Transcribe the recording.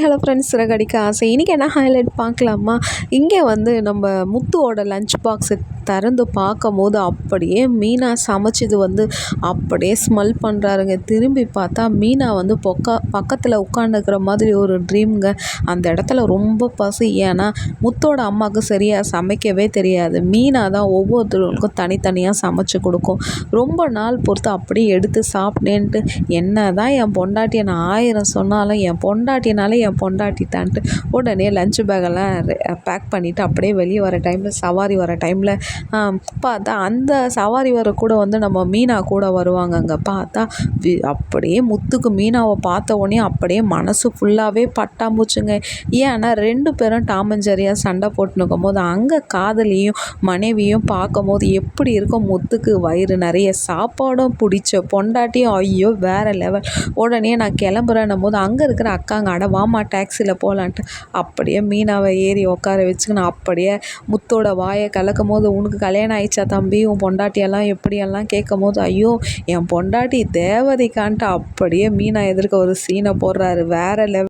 Hello friends Siragadikka ஆசை. இன்றைக்கி என்ன ஹைலைட் பார்க்கலாமா? இங்கே வந்து நம்ம முத்துவோட லஞ்ச் பாக்ஸு திறந்து பார்க்கும் போது அப்படியே மீனா சமைச்சது வந்து அப்படியே ஸ்மெல் பண்ணுறாருங்க திரும்பி பார்த்தா மீனா வந்து பொக்கா பக்கத்தில் உட்காந்துக்கிற மாதிரி ஒரு ட்ரீம்ங்க அந்த இடத்துல ரொம்ப பசி. ஏன்னா முத்தோட அம்மாவுக்கு சரியாக சமைக்கவே தெரியாது. மீனா தான் ஒவ்வொருத்தருக்கும் தனித்தனியாக சமைச்சு கொடுக்கும். ரொம்ப நாள் பொறுத்து அப்படியே எடுத்து சாப்பிட்டேன்ட்டு என்ன தான் என் பொண்டாட்டியை நான் ஆயிரம் சொன்னாலும் என் பொண்டாட்டினாலே என் பொண்டாட்டி தான்ட்டு உடனே லஞ்ச் பேக்கெல்லாம் பேக் பண்ணிவிட்டு அப்படியே வெளியே வர டைமில் சவாரி வர டைமில் பார்த்தா அந்த சவாரி வர கூட வந்து நம்ம மீனா கூட வருவாங்க அங்கே பார்த்தா அப்படியே முத்துக்கு மீனாவை பார்த்த உடனே அப்படியே மனசு ஃபுல்லாகவே பட்டாம்பூச்சுங்க. ஏன்னா ரெண்டு பேரும் டாமஞ்சரியாக சண்டை போட்டுனுக்கும் போது அங்கே காதலியும் மனைவியும் பார்க்கும் போது எப்படி இருக்கும் முத்துக்கு வயிறு நிறைய சாப்பாடும் பிடிச்ச பொண்டாட்டியும் ஐயோ வேறு லெவல் உடனே நான் கிளம்புறேன்னும் போது அங்கே இருக்கிற அக்காங்க அட வாமா டாக்ஸியில் போகலான்ட்டு அப்படியே மீனாவை ஏறி உட்கார வச்சுக்கின்னு அப்படியே முத்தோட வாயை கலக்கும் போது உனக்கு கல்யாணம் ஆயிடுச்சா தம்பி? உன் பொண்டாட்டியெல்லாம் எப்படியெல்லாம் கேட்கும் போது ஐயோ என் பொண்டாட்டி தேவதைக்கான்ட்டு அப்படியே மீனா எதிர்க்க ஒரு சீனை போடுறாரு. வேறு லெவல்